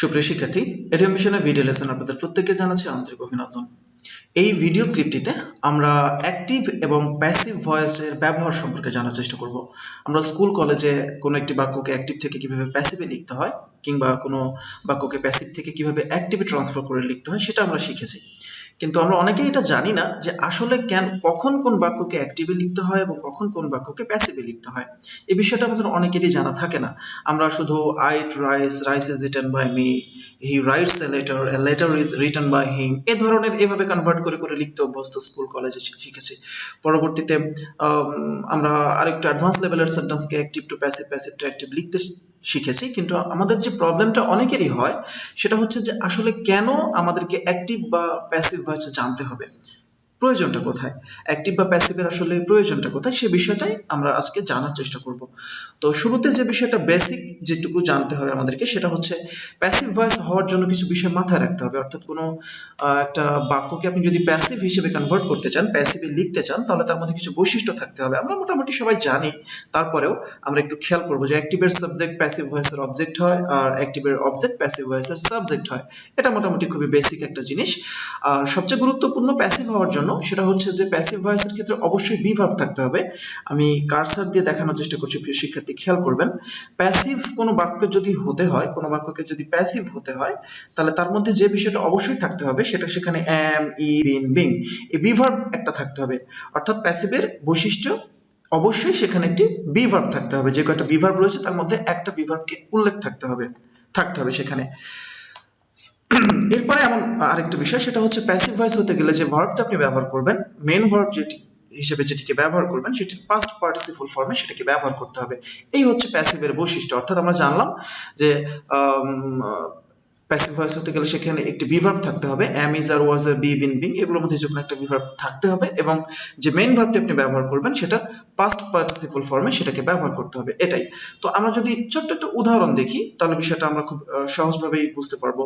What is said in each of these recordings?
সুপ্রিয় শিক্ষার্থী এডিএম মিশনের ভিডিও লেসন আপনাদের প্রত্যেককে জানাচ্ছি আন্তরিক অভিনন্দন। এই ভিডিও ক্লিপটিতে আমরা অ্যাক্টিভ এবং প্যাসিভ ভয়েসের ব্যবহার সম্পর্কে জানার চেষ্টা করব। আমরা স্কুল কলেজে কোনো একটি বাক্যকে অ্যাক্টিভ থেকে কীভাবে প্যাসিভে লিখতে হয়, কিংবা কোনো বাক্যকে প্যাসিভ থেকে কীভাবে অ্যাক্টিভে ট্রান্সফার করে লিখতে হয়, সেটা আমরা শিখেছি। কিন্তু আমরা অনেকেই এটা জানি না যে আসলে কেন কখন কোন বাক্যকে অ্যাক্টিভে লিখতে হয় এবং কখন কোন বাক্যকে প্যাসিভে লিখতে হয়। এই বিষয়টা আমাদের অনেকেরই জানা থাকে না। আমরা শুধু I rice rice is written by me he writes a letter a letter is written by him এ ধরনের এভাবে কনভার্ট করে করে লিখতে অভ্যস্ত স্কুল কলেজে শিখেছি। পরবর্তীতে আম, আমরা আরেকটু অ্যাডভান্স লেভেলের সেন্টেন্সকে active to passive passive to active লিখতে শিখেছি। কিন্তু আমাদের যে প্রবলেমটা অনেকেরই হয় সেটা হচ্ছে যে আসলে কেন আমাদেরকে অ্যাক্টিভ বা প্যাসিভ ভয়েসে জানতে হবে। প্রয়োজনটা কোথায়? অ্যাক্টিভ বা প্যাসিভের আসলে প্রয়োজনটা কোথায়? সে বিষয়টাই আমরা আজকে জানার চেষ্টা করব। তো শুরুতে যে বিষয়টা বেসিক যেটুকু জানতে হবে আমাদেরকে, সেটা হচ্ছে প্যাসিভ ভয়েস হওয়ার জন্য কিছু বিষয় মাথায় রাখতে হবে। অর্থাৎ কোনো একটা বাক্যকে আপনি যদি প্যাসিভ হিসেবে কনভার্ট করতে চান প্যাসিভে লিখতে চান, তাহলে তার মধ্যে কিছু বৈশিষ্ট্য থাকতে হবে। আমরা মোটামুটি সবাই জানি। তারপরেও আমরা একটু খেয়াল করব যে অ্যাক্টিভের সাবজেক্ট প্যাসিভ ভয়েসের অবজেক্ট হয়, আর অ্যাক্টিভের অবজেক্ট প্যাসিভ ভয়েসের সাবজেক্ট হয়। এটা মোটামুটি খুবই বেসিক একটা জিনিস। আর সবচেয়ে গুরুত্বপূর্ণ প্যাসিভ হওয়ার জন্য সেটা হচ্ছে যে প্যাসিভ ভয়েসের ক্ষেত্রে অবশ্যই বি ভার্ব থাকতে হবে। আমি কারসার দিয়ে দেখানোর চেষ্টা করছি, প্রিয় শিক্ষার্থী, খেয়াল করবেন। প্যাসিভ কোনো বাক্য যদি হতে হয়, কোনো বাক্যকে যদি প্যাসিভ হতে হয়, তাহলে তার মধ্যে যে বিষয়টা অবশ্যই থাকতে হবে, সেটা সেখানে এম ই বিন বিং এই বি ভার্ব একটা থাকতে হবে। অর্থাৎ প্যাসিভের বৈশিষ্ট্য, অবশ্যই সেখানে একটি বি ভার্ব থাকতে হবে। যে কয়েকটা বি ভার্ব রয়েছে, তার মধ্যে একটা বি ভার্বকে উল্লেখ থাকতে হবে থাকতে হবে সেখানে। এরপরে এমন আরেকটা বিষয়, সেটা হচ্ছে প্যাসিভ ভয়েস হতে গেলে যে ভার্বটা আপনি ব্যবহার করবেন মেন ভার্ব যেটি, হিসেবে যেটিকে ব্যবহার করবেন, সেটি পাস্ট পার্টিসিপল ফর্মে সেটাকে ব্যবহার করতে হবে। এই হচ্ছে প্যাসিভের বৈশিষ্ট্য। অর্থাৎ আমরা জানলাম যে প্যাসিভ ভয়েস হতে গেলে সেখানে একটি বিভার্ব থাকতে হবে am is are was R be been being এগুলোর মধ্যে যে কোনো একটা বিভার্ব থাকতে হবে এবং যে মেইন ভার্বটি আপনি ব্যবহার করবেন, সেটা পাস্ট পার্টিসিপল ফর্মে সেটাকে ব্যবহার করতে হবে, এটাই। তো আমরা যদি ছোট্ট একটা উদাহরণ দেখি, তাহলে বিষয়টা আমরা খুব সহজভাবেই বুঝতে পারব।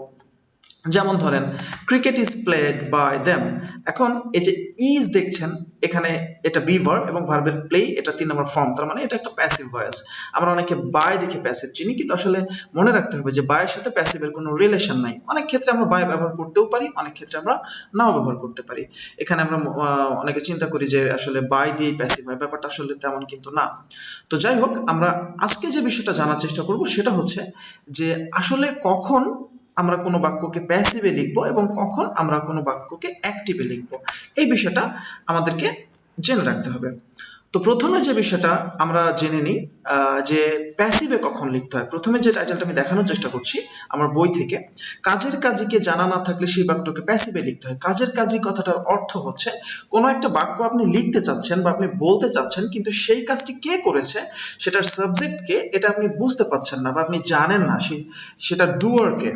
যেমন ধরেন cricket is played by them এখন এই যে ইজ দেখছেন, এখানে এটা বি ভার্ব এবং ভার্বের প্লে এটা তিন নম্বর ফর্ম তার মানে এটা একটা প্যাসিভ ভয়েস আমরা অনেকে বাই দেখে প্যাসিভ চিনি, কিন্তু আসলে মনে রাখতে হবে যে বায়ের সাথে প্যাসিভের কোনো রিলেশন নাই। অনেক ক্ষেত্রে আমরা বাই ব্যবহার করতেও পারি, অনেক ক্ষেত্রে আমরা নাও ব্যবহার করতে পারি। এখানে আমরা অনেকে চিন্তা করি যে আসলে বাই দিয়ে প্যাসিভ হয়, ব্যাপারটা আসলে তেমন কিন্তু না। তো যাই হোক, আমরা আজকে যে বিষয়টা জানার চেষ্টা করব সেটা হচ্ছে যে আসলে কখন আমরা কোনো বাক্যকে প্যাসিভে লিখব এবং কখন আমরা কোনো বাক্যকে অ্যাক্টিভে লিখব। এই বিষয়টা আমাদেরকে জেনে রাখতে হবে। তো প্রথমে যে বিষয়টা আমরা জেনে নিই যে প্যাসিভে কখন লিখতে হয়। প্রথমে যে টাইটেলটা আমি দেখানোর চেষ্টা করছি, আমার বই থেকে, কাজের কাজীকে জানা না থাকলে সেই বাক্যটাকে প্যাসিভে লিখতে হয়। কাজের কাজী কথাটার অর্থ হচ্ছে, কোনো একটা বাক্য আপনি লিখতে চাচ্ছেন বা আপনি বলতে চাচ্ছেন, কিন্তু সেই কাজটি কে করেছে, সেটার সাবজেক্ট কে এটা আপনি বুঝতে পারছেন না বা আপনি জানেন না সেটা ডুয়ার কে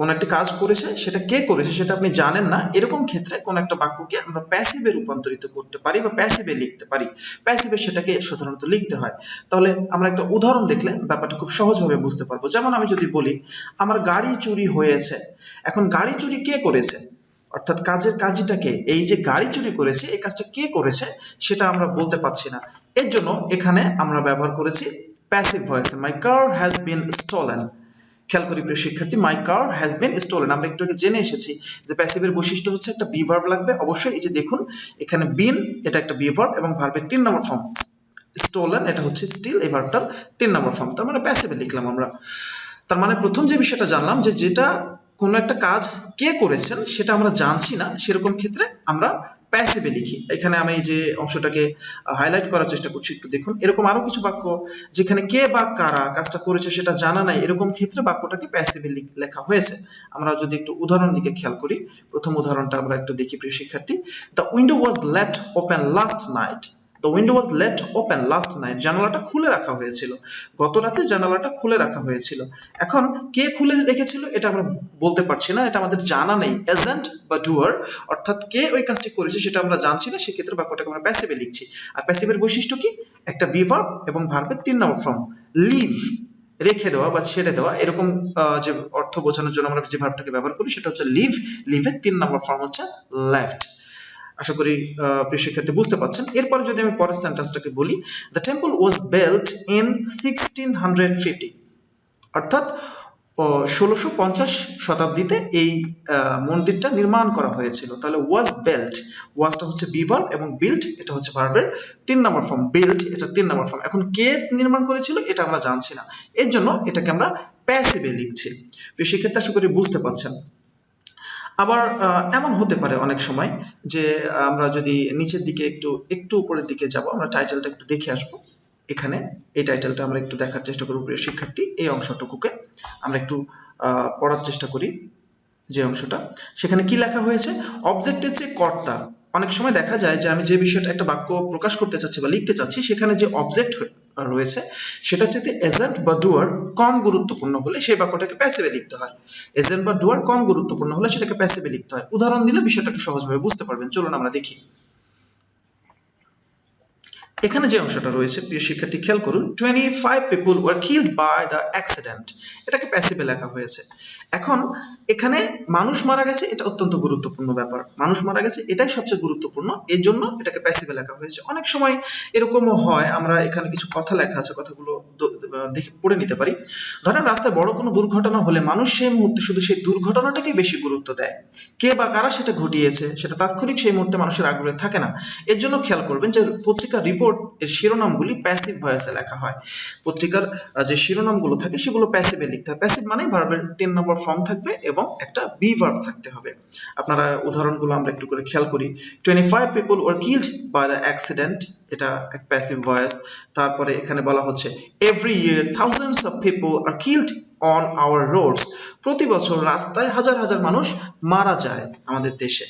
কোন একটা কাজ করেছে, সেটা কে করেছে সেটা আপনি জানেন না। এরকম ক্ষেত্রে কোন একটা বাক্যকে আমরা প্যাসিভে রূপান্তরিত করতে পারি বা প্যাসিভে লিখতে পারি। প্যাসিভে সেটাকে সাধারণত লিখতে হয়। তাহলে আমরা একটা উদাহরণ দেখলে ব্যাপারটা খুব সহজভাবে বুঝতে পারব। যেমন আমি যদি বলি, আমার গাড়ি চুরি হয়েছে। এখন গাড়ি চুরি কে করেছে? অর্থাৎ কাজের কাজটাকে। এই যে গাড়ি চুরি করেছে, এই কাজটা কে করেছে, সেটা আমরা বলতে পারছি না। এর জন্য এখানে আমরা ব্যবহার করেছি passive voice my car has been stolen খেয়াল করি প্রিয় শিক্ষার্থী মাই কার হ্যাজ বিন স্টোলেন আমরা একটু আগে জেনে এসেছি যে প্যাসিভের বৈশিষ্ট্য হচ্ছে একটা বি ভার্ব লাগবে। অবশ্যই এই যে দেখুন, এখানে বিন এটা একটা বি ভার্ব এবং ভার্বের তিন নম্বর ফর্ম স্টোলেন এটা হচ্ছে স্টিল এই ভার্বটার তিন নম্বর ফর্ম তার মানে প্যাসিভে লিখলাম আমরা। তার মানে প্রথম যে বিষয়টা জানলাম যে যেটা কোনো একটা কাজ কে করেছেন, সেটা আমরা জানছি না। সেরকম ক্ষেত্রে আমরা প্যাসিভে লিখি। এখানে আমি যে অংশটাকে হাইলাইট করার চেষ্টা করছি, একটু দেখুন। এরকম আরও কিছু বাক্য যেখানে কে বা কারা কাজটা করেছে সেটা জানা নাই, এরকম ক্ষেত্রে বাক্যটাকে প্যাসিভে লেখা হয়েছে। আমরা যদি একটু উদাহরণ দিকে খেয়াল করি, প্রথম উদাহরণটা আমরা একটু দেখি, প্রিয় শিক্ষার্থী। The window was left open last night the window was left open last night জানালাটা খুলে রাখা হয়েছিল। গত রাতে জানালাটা খুলে রাখা হয়েছিল। এখন কে খুলে রেখেছিল এটা আমরা বলতে পারছি না, এটা আমাদের জানা নেই। এজেন্ট বা ডুয়ার অর্থাৎ কে ওই কাজটি করেছে সেটা আমরা জানছি না, সেক্ষেত্রে বাক্যটাকে আমরা প্যাসিভে লিখছি। আর প্যাসিভের বৈশিষ্ট্য কি? একটা বিভার্ব এবং ভার্বের তিন নম্বর ফর্ম লিভ রেখে দেওয়া বা ছেড়ে দেওয়া। এরকম যে অর্থ বোঝানোর জন্য আমরা যে ভার্বটাকে ব্যবহার করি, সেটা হচ্ছে লিভ লিভের তিন নম্বর ফর্ম হচ্ছে লেফট আশা করি প্রিয় শিক্ষার্থী বুঝতে পারছেন। এরপরে যদি আমি পরের সেন্টেন্সটাকে বলি the temple was built in sixteen hundred fifty অর্থাৎ ষোলোশো পঞ্চাশ শতাব্দীতে এই মন্দিরটা নির্মাণ করা হয়েছিল। তাহলে ওয়াজ বেল্ট ওয়াজটা হচ্ছে বিভার এবং বিল্ড এটা হচ্ছে ভার্বের তিন নম্বর ফর্ম বিল্ড এটা তিন নম্বর ফর্ম এখন কে নির্মাণ করেছিল, এটা আমরা জানছি না। এর জন্য এটাকে আমরা প্যাসিভে লিখছি। শিক্ষার্থী, আশা করি বুঝতে পারছেন। আবার এমন হতে পারে অনেক সময় যে, আমরা যদি নিচের দিকে একটু একটু উপরের দিকে যাব, আমরা টাইটেলটা একটু দেখে আসব। এখানে এই টাইটেলটা আমরা একটু দেখার চেষ্টা করব প্রিয় শিক্ষার্থী, এই অংশটুকুকে। আমরা একটু পড়ার চেষ্টা করি যে অংশটা। সেখানে কি লেখা হয়েছে? অবজেক্টের যে কর্তা, অনেক সময় দেখা যায় যে আমি যে বিষয়টা একটা বাক্য প্রকাশ করতে চাচ্ছি বা লিখতে চাচ্ছি, সেখানে যে অবজেক্ট রয়েছে, সেটা হচ্ছে এজেন্ট বা ডুয়ার কম গুরুত্বপূর্ণ হলে সেই বাক্যটাকে প্যাসিভে লিখতে হয়। এজেন্ট বা ডুয়ার কম গুরুত্বপূর্ণ হলে সেটাকে প্যাসিভে লিখতে হয়। উদাহরণ দিলে বিষয়টাকে সহজভাবে বুঝতে পারবেন। চলুন আমরা দেখি। এখানে যে অংশটা রয়েছে, প্রিয় শিক্ষার্থী, খেয়াল করুন twenty five people were killed by the accident এটাকে প্যাসিভে লেখা হয়েছে। এখন এখানে মানুষ মারা গেছে, এটা অত্যন্ত গুরুত্বপূর্ণ ব্যাপার। মানুষ মারা গেছে, এটাই সবচেয়ে গুরুত্বপূর্ণ। এর জন্য এটাকে প্যাসিভে লেখা হয়েছে। অনেক সময় এরকমও হয়, আমরা এখানে কিছু কথা লেখা আছে, কথাগুলো দেখে পড়ে নিতে পারি। ধরেন রাস্তায় বড় কোনো দুর্ঘটনা হলে মানুষ সেই মুহূর্তে শুধু সেই দুর্ঘটনাটাকেই বেশি গুরুত্ব দেয়। কে বা কারা সেটা ঘটিয়েছে, সেটা তাৎক্ষণিক সেই মুহূর্তে মানুষের আগ্রহে থাকে না। এর জন্য খেয়াল করবেন যে পত্রিকার রিপোর্ট এর শিরোনামগুলি প্যাসিভ ভয়েসে লেখা হয়। পত্রিকার যে শিরোনামগুলো থাকে, সেগুলো প্যাসিভে লিখতে হয়। প্যাসিভ মানে ভার্বের তিন নম্বর ফর্ম থাকবে এবং একটা বি ভার্ব থাকতে হবে। আপনারা উদাহরণগুলো আমরা একটু করে খেয়াল করি। Twenty five people were killed by the accident এটা এক প্যাসিভ ভয়েস তারপরে এখানে বলা হচ্ছে every year thousands of people are killed on our roads প্রতি বছর রাস্তায় হাজার হাজার মানুষ মারা যায় আমাদের দেশে।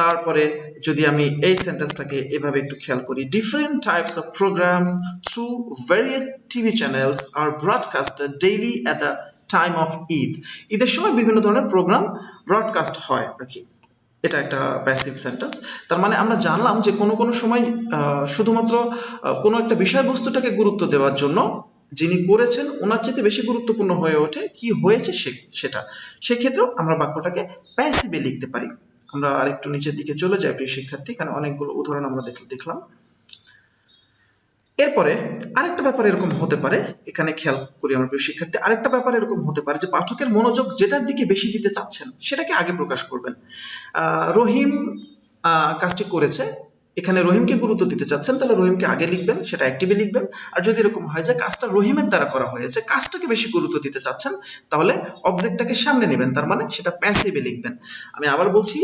তারপরে যদি আমি এই সেন্টেন্সটাকে এভাবে একটু খেয়াল করি different types of programmes through various TV channels are broadcasted daily at the time of Eid ঈদের সময় বিভিন্ন ধরনের প্রোগ্রাম ব্রডকাস্ট হয় আর কি। এটা একটা প্যাসিভ সেন্টেন্স তার মানে আমরা জানলাম যে কোনো কোনো সময় শুধুমাত্র কোনো একটা বিষয়বস্তুটাকে গুরুত্ব দেওয়ার জন্য যিনি করেছেন, ওনার চেয়ে বেশি গুরুত্বপূর্ণ হয়ে ওঠে কি হয়েছে সেটা। সেক্ষেত্রেও আমরা বাক্যটাকে প্যাসিভে লিখতে পারি। আমরা আরেকটু নিচের দিকে চলে যাই, প্রিয় শিক্ষার্থী। এখানে অনেকগুলো উদাহরণ আমরা দেখলাম। এরপরে আরেকটা ব্যাপার এরকম হতে পারে, এখানে খেয়াল করি আমার প্রিয় শিক্ষার্থী, আরেকটা ব্যাপার এরকম হতে পারে যে পাঠকের মনোযোগ যেটার দিকে বেশি দিতে চাচ্ছেন সেটাকে আগে প্রকাশ করবেন। রহিম কাজটি করেছে, এখানে রহিমকে গুরুত্ব দিতে চাচ্ছেন, তাহলে রহিমকে আগে লিখবেন, সেটা অ্যাক্টিভে লিখবেন। আর যদি এরকম হয় যে কাজটা রহিমের দ্বারা করা হয়েছে, কাজটাকে বেশি গুরুত্ব দিতে চাচ্ছেন, তাহলে অবজেক্টটাকে সামনে নেবেন, তার মানে সেটা প্যাসিভে লিখবেন। আমি আবার বলছি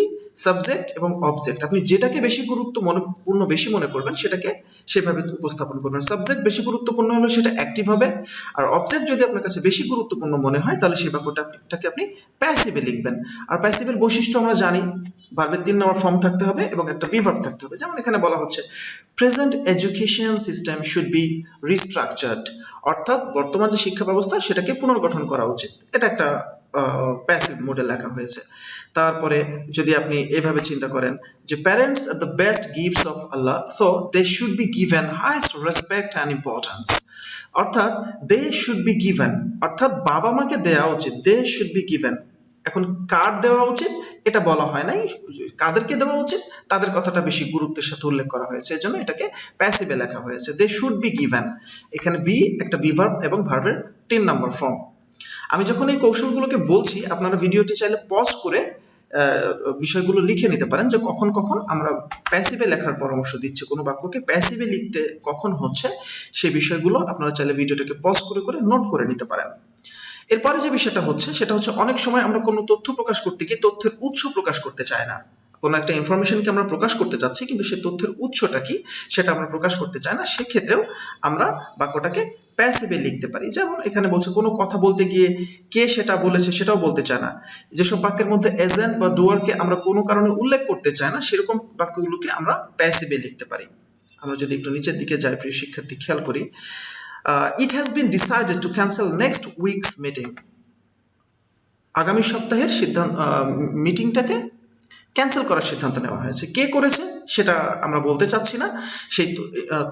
সাবজেক্ট এবং অবজেক্ট আপনি যেটাকে বেশি গুরুত্ব মনে পূর্ণ বেশি মনে করবেন, সেটাকে সেভাবে উপস্থাপন করবেন। সাবজেক্ট বেশি গুরুত্বপূর্ণ হলে সেটা অ্যাক্টিভ হবে। আর অবজেক্ট যদি আপনার কাছে বেশি গুরুত্বপূর্ণ মনে হয়, তাহলে সেই ব্যাপারটাকে আপনি প্যাসিভে লিখবেন। আর প্যাসিভের বৈশিষ্ট্য আমরা জানি ভার্বের তিন নম্বর ফর্ম থাকতে হবে এবং একটা বিভার্ব থাকতে হবে। যেমন এখানে বলা হচ্ছে present education system should be restructured অর্থাৎ বর্তমান যে শিক্ষা ব্যবস্থা, সেটাকে পুনর্গঠন করা উচিত। এটা একটা প্যাসিভ মোডে লেখা হয়েছে। তারপরে যদি আপনি এভাবে চিন্তা করেন যে parents are the best gifts of Allah so they should be given highest respect and importance অর্থাৎ দে শুড বি গিভেন অর্থাৎ বাবা মাকে দেওয়া উচিত দে শুড বি গিভেন এখন কার দেওয়া উচিত? এটা বলা হয় নাই, কাদেরকে দেওয়া উচিত? তাদের কথাটা বেশি গুরুত্বের সাথে উল্লেখ করা হয়েছে, এজন্য এটাকে প্যাসিভে লেখা হয়েছে। দে শুড বি গিভেন এখানে বি একটা বিভার্ব এবং ভার্বের তিন নম্বর ফর্ম আমি যখন এই কৌশলগুলোকে বলছি, আপনারা ভিডিওটি চাইলে পজ করে বিষয়গুলো লিখে নিতে পারেন যে কখন কখন আমরা প্যাসিভে লেখার পরামর্শ দিচ্ছি। কোনো বাক্যকে প্যাসিভে লিখতে কখন হচ্ছে, সেই বিষয়গুলো আপনারা চাইলে ভিডিওটাকে পজ করে করে নোট করে নিতে পারেন। এরপরে যে বিষয়টা হচ্ছে, সেটা হচ্ছে অনেক সময় আমরা কোনো তথ্য প্রকাশ করতে গিয়ে তথ্যের উৎস প্রকাশ করতে চাই না। কোনো একটা ইনফরমেশনকে আমরা প্রকাশ করতে চাচ্ছি, কিন্তু সেই তথ্যের উৎসটা কি সেটা আমরা প্রকাশ করতে চাই না, সেক্ষেত্রেও আমরা বাক্যটাকে প্যাসিভে লিখতে পারি। যেমন এখানে বলছে, কোনো কথা বলতে গিয়ে কে সেটা বলেছে সেটাও বলতে চায় না। যেসব বাক্যের মধ্যে এজেন্ট বা ডুয়ারকে আমরা কোনো কারণে উল্লেখ করতে চাই না, সেরকম বাক্যগুলোকে আমরা প্যাসিভে লিখতে পারি। আমরা যদি একটু নিচের দিকে যাই, প্রিয় শিক্ষার্থী, খেয়াল করি। It has been decided to cancel next week's meeting আগামী সপ্তাহের সিদ্ধান্ত মিটিংটাকে ক্যান্সেল করার সিদ্ধান্ত নেওয়া হয়েছে। কে করেছে সেটা আমরা বলতে চাচ্ছি না। সেই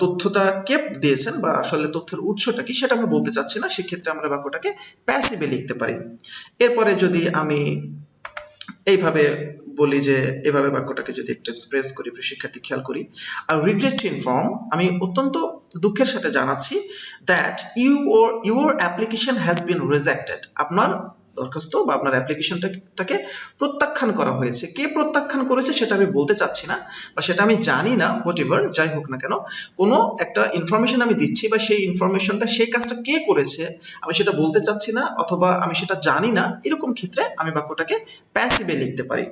তথ্যটা কে দিয়েছেন বা আসলে তথ্যের উৎসটা কি সেটা আমরা বলতে চাচ্ছি না। সেক্ষেত্রে আমরা বাক্যটাকে প্যাসিভে লিখতে পারি। এরপরে যদি আমি এইভাবে বলি যে, এভাবে বাক্যটাকে যদি একটু এক্সপ্রেস করি শিক্ষার্থী খেয়াল করি। আর রিগ্রেট ইনফর্ম আমি অত্যন্ত দুঃখের সাথে জানাচ্ছি that you your application has been rejected আপনার দরখাস্ত বা আপনার অ্যাপ্লিকেশনটাকে প্রত্যাখ্যান করা হয়েছে। কে প্রত্যাখ্যান করেছে সেটা আমি বলতে চাচ্ছি না বা সেটা আমি জানি না হোয়াট এভার যাই হোক না কেন। কোনো একটা ইনফরমেশন আমি দিচ্ছি বা সেই ইনফরমেশনটা সেই কাজটা কে করেছে, আমি সেটা বলতে চাচ্ছি না অথবা আমি সেটা জানি না, এরকম ক্ষেত্রে আমি বাক্যটাকে প্যাসিভে লিখতে পারি।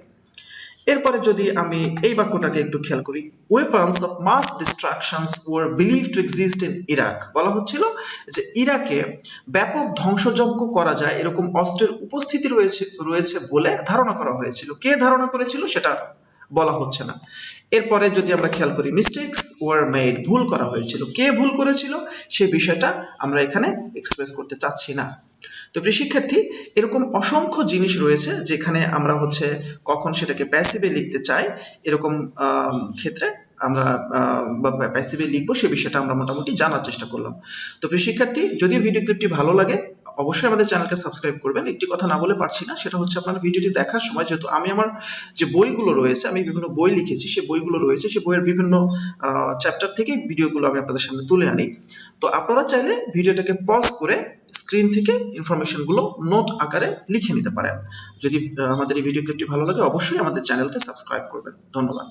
এরপরে যদি আমি এই বাক্যটাকে একটু খেয়াল করি weapons of mass destructions were believe to exist in Iraq বলা হচ্ছিল যে ইরাকে ব্যাপক ধ্বংসযজ্ঞ করা যায়, এরকম অস্ত্রের উপস্থিতি রয়েছে রয়েছে বলে ধারণা করা হয়েছিল। কে ধারণা করেছিল সেটা বলা হচ্ছে না। এরপরে যদি আমরা খেয়াল করি মিস্টেকস ওয়ার মেড ভুল করা হয়েছিল। কে ভুল করেছিল সে বিষয়টা আমরা এখানে এক্সপ্রেস করতে চাচ্ছি না। তো প্রিয় শিক্ষার্থী, এরকম অসংখ্য জিনিস রয়েছে যেখানে আমরা হচ্ছে কখন সেটাকে প্যাসিভে লিখতে চাই। এরকম ক্ষেত্রে আমরা বা প্যাসিভে লিখব সে বিষয়টা আমরা মোটামুটি জানার চেষ্টা করলাম। তো প্রিয় শিক্ষার্থী, যদি ভিডিও ক্লিপটি ভালো লাগে, অবশ্যই আমাদের চ্যানেলকে সাবস্ক্রাইব করবেন। একটি কথা না বলে পারছি না, সেটা হচ্ছে আপনারা ভিডিওটি দেখার সময় যেহেতু আমি আমার যে বইগুলো রয়েছে, আমি বিভিন্ন বই লিখেছি সেই বইগুলো রয়েছে সেই বইয়ের বিভিন্ন চ্যাপ্টার থেকে ভিডিওগুলো আমি আপনাদের সামনে তুলে আনি। তো আপনারা চাইলে ভিডিওটাকে পজ করে স্ক্রিন থেকে ইনফরমেশনগুলো নোট আকারে লিখে নিতে পারেন। যদি আমাদের এই ভিডিও ক্লিপটি ভালো লাগে, অবশ্যই আমাদের চ্যানেলকে সাবস্ক্রাইব করবেন। ধন্যবাদ।